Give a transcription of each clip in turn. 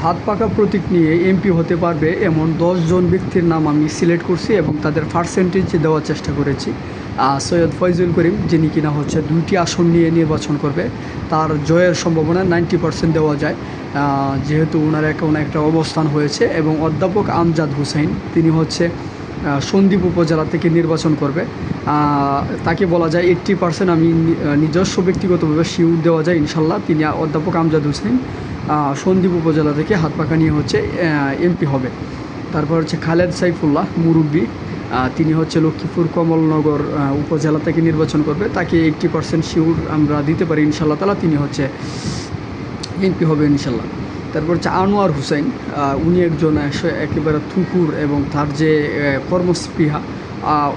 হাত পাকা প্রতীক নিয়ে এমপি হতে পারবে এমন জন ব্যক্তির নাম আমি সিলেক্ট করছি এবং তাদের পার্সেন্টেজ দেওয়ার চেষ্টা করেছি। সৈয়দ ফয়জুল করিম যিনি কিনা হচ্ছে দুইটি আসন নিয়ে নির্বাচন করবে তার জয়ের সম্ভাবনা নাইনটি পার্সেন্ট দেওয়া যায়। যেহেতু ওনার এখন একটা অবস্থান হয়েছে এবং অধ্যাপক আমজাদ হুসাইন তিনি হচ্ছে সন্দ্বীপ উপজেলা থেকে নির্বাচন করবে। তাকে বলা যায় এইট্টি পার্সেন্ট আমি নিজস্ব ব্যক্তিগতভাবে শিউর দেওয়া যায় ইনশাল্লাহ। তিনি অধ্যাপক আমজাদ আহ, সন্দ্বীপ উপজেলা থেকে হাত পাকা নিয়ে হচ্ছে এমপি হবে। তারপর হচ্ছে খালেদ সাইফুল্লাহ, মুরব্বী তিনি হচ্ছে লক্ষ্মীপুর কমলনগর উপজেলা থেকে নির্বাচন করবে। তাকে এইট্টি পার্সেন্ট শিউর আমরা দিতে পারি ইনশাল্লাহ তালা তিনি হচ্ছে এমপি হবে ইনশাল্লাহ তারপর হচ্ছে আনোয়ার হুসাইন উনি একজন একেবারে থুকুর এবং তার যে কর্মস্পৃহা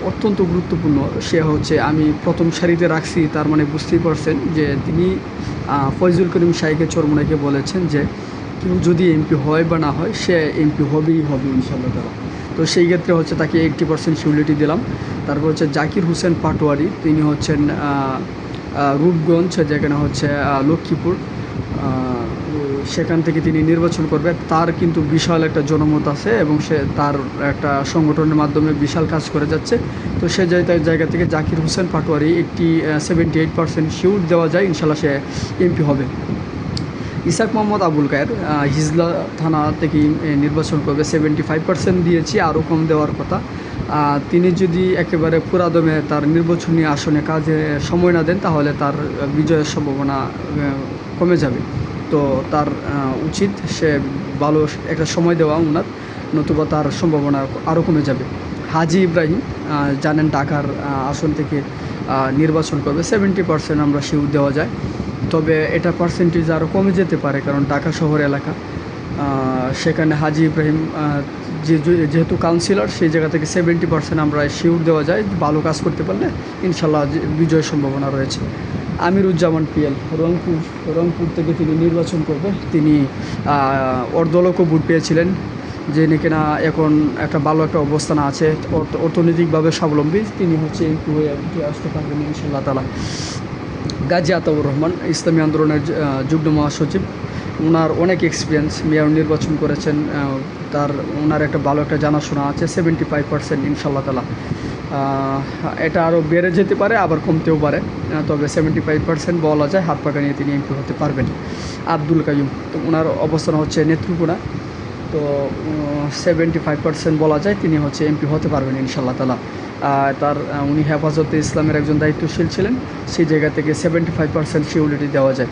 অত্যন্ত গুরুত্বপূর্ণ। সে হচ্ছে, আমি প্রথম সারিতে রাখছি, তার মানে বুঝতেই পারছেন যে তিনি ফয়জুল করিম শাইকে চরমুনাকে বলেছেন যে, কেউ যদি এমপি হয় বা না হয়, সে এমপি হবেই হবে ইনশাল্লাহ তারা তো সেই ক্ষেত্রে হচ্ছে তাকে এইট্টি পার্সেন্ট সিউরিটি দিলাম। তারপর হচ্ছে জাকির হোসেন পাটোয়ারি, তিনি হচ্ছেন রূপগঞ্জ, যেখানে হচ্ছে লক্ষ্মীপুর। সেখান থেকে তিনি নির্বাচন করবে, তার কিন্তু বিশাল একটা জনমত আছে এবং সে তার একটা সংগঠনের মাধ্যমে বিশাল কাজ করে যাচ্ছে। তো সে জায়গা জায়গা থেকে জাকির হোসেন পাটোয়ারি একটি সেভেন্টি এইট পার্সেন্ট শিউর দেওয়া যায় ইনশাল্লাহ সে এমপি হবে। ইসাক মোহাম্মদ আবুল কায়ের হিজলা থানা থেকে নির্বাচন করবে সেভেন্টি ফাইভ পার্সেন্ট দিয়েছি, আরও কম দেওয়ার কথা। তিনি যদি একেবারে পুরাদমে তার নির্বাচনী আসনে কাজে সময় না দেন, তাহলে তার বিজয়ের সম্ভাবনা কমে যাবে। তো তার উচিত সে ভালো একটা সময় দেওয়া ওনার নতুবা তার সম্ভাবনা আরও কমে যাবে। হাজি ইব্রাহিম জানেন ঢাকার আসন থেকে নির্বাচন করবে। সেভেন্টি পার্সেন্ট আমরা শিউর দেওয়া যায়। তবে এটা পার্সেন্টেজ আরও কমে যেতে পারে কারণ ঢাকা শহর এলাকা। সেখানে হাজি ইব্রাহিম যে যেহেতু কাউন্সিলর সেই জায়গা থেকে সেভেন্টি পার্সেন্ট আমরা শিউর দেওয়া যায়। ভালো কাজ করতে পারলে ইনশাল্লাহ বিজয়ের সম্ভাবনা রয়েছে। আমিরুজ্জামান পিএল, রংপুর রংপুর থেকে তিনি নির্বাচন করবে তিনি অর্ধলক্ষ ভোট পেয়েছিলেন যে কিনা এখন একটা ভালো একটা অবস্থান আছে, অর্থ- অর্থনৈতিকভাবে স্বাবলম্বী। তিনি হচ্ছে এমপি হয়ে আসতে পারবেন ইনশাল্লাহ তালা গাজী আতাউর রহমান, ইসলামী আন্দোলনের যুগ্ম মহাসচিব। ওনার অনেক এক্সপিরিয়েন্স মেয়র নির্বাচন করেছেন তার ওনার একটা ভালো একটা জানাশোনা আছে সেভেন্টি ফাইভ পার্সেন্ট ইনশাল্লাহ তালা এটা আরও বেড়ে যেতে পারে, আবার কমতেও পারে। তবে সেভেন্টি ফাইভ পার্সেন্ট বলা যায়, হাত পাকা নিয়ে তিনি এমপি হতে পারবেন। আব্দুল কাইম তো ওনার অবস্থান হচ্ছে নেত্রকোনা। তো সেভেন্টি ফাইভ পার্সেন্ট বলা যায়, তিনি হচ্ছে এমপি হতে পারবেন ইনশাল্লাহ তালা তার উনি হেফাজতে ইসলামের একজন দায়িত্বশীল ছিলেন। সেই জায়গা থেকে সেভেন্টি ফাইভ পার্সেন্ট দেওয়া যায়।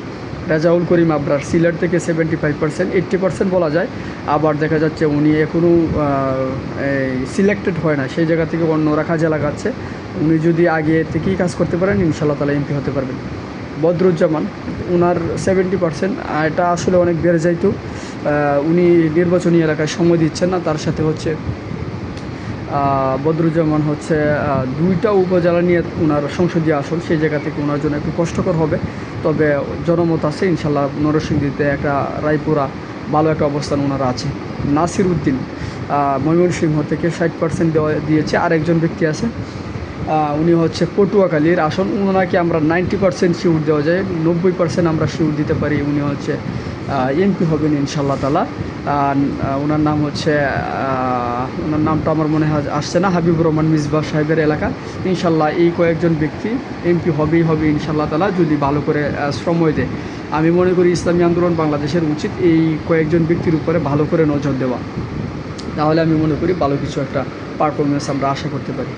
রাজাউল করিম আবরার, সিলেট থেকে seventy five percent eighty percent বলা যায়। আবার দেখা যাচ্ছে উনি এখনও সিলেক্টেড হয় না, সেই জায়গা থেকে অন্যরা কাজে লাগাচ্ছে উনি যদি আগে থেকেই কাজ করতে পারেন ইনশাল্লাহ তালা এমপি হতে পারবেন। বদরুজ্জামান, উনার সেভেন্টি পার্সেন্ট এটা আসলে অনেক বেড়ে যাইতো। উনি নির্বাচনী এলাকায় সময় দিচ্ছেন না, তার সাথে হচ্ছে বদরুজ্জামান হচ্ছে দুইটা উপজেলা নিয়ে ওনার সংসদীয় আসন, সেই জায়গা থেকে ওনার জন্য একটু কষ্টকর হবে। তবে জনমত আছে ইনশাল্লাহ নরসিংদীতে একটা রায়পুরা ভালো একটা অবস্থান ওনারা আছে। নাসির উদ্দিন ময়মনসিংহ থেকে ষাট পার্সেন্ট দেওয়া দিয়েছে, আরেকজন ব্যক্তি আছে উনি হচ্ছে পটুয়াখালীর আসন ওনাকে আমরা নাইনটি পার্সেন্ট শিউর দেওয়া যায়, নব্বই পার্সেন্ট আমরা শিউর দিতে পারি উনি হচ্ছে এমপি হবেন ইনশাল্লাহ তালা ওনার নাম হচ্ছে ওনার নামটা আমার মনে হয় আসছে না, হাবিবুর রহমান মিসবাহ সাহেবের এলাকা। ইনশাল্লাহ এই কয়েকজন ব্যক্তি এমপি হবেই হবে ইনশাল্লাহ তালা যদি ভালো করে সময় দেয়। আমি মনে করি ইসলামী আন্দোলন বাংলাদেশের উচিত এই কয়েকজন ব্যক্তির উপরে ভালো করে নজর দেওয়া। তাহলে আমি মনে করি ভালো কিছু একটা পারফরমেন্স আমরা আশা করতে পারি।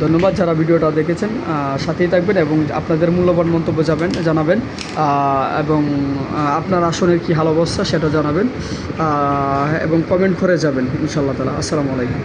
ধন্যবাদ যারা ভিডিওটা দেখেছেন সাথেই থাকবেন এবং আপনাদের মূল্যবান মন্তব্য যাবেন জানাবেন এবং আপনার আসনের কী হাল অবস্থা সেটা জানাবেন এবং কমেন্ট করে যাবেন ইনশাল্লাহ তালা আসসালামু আলাইকুম।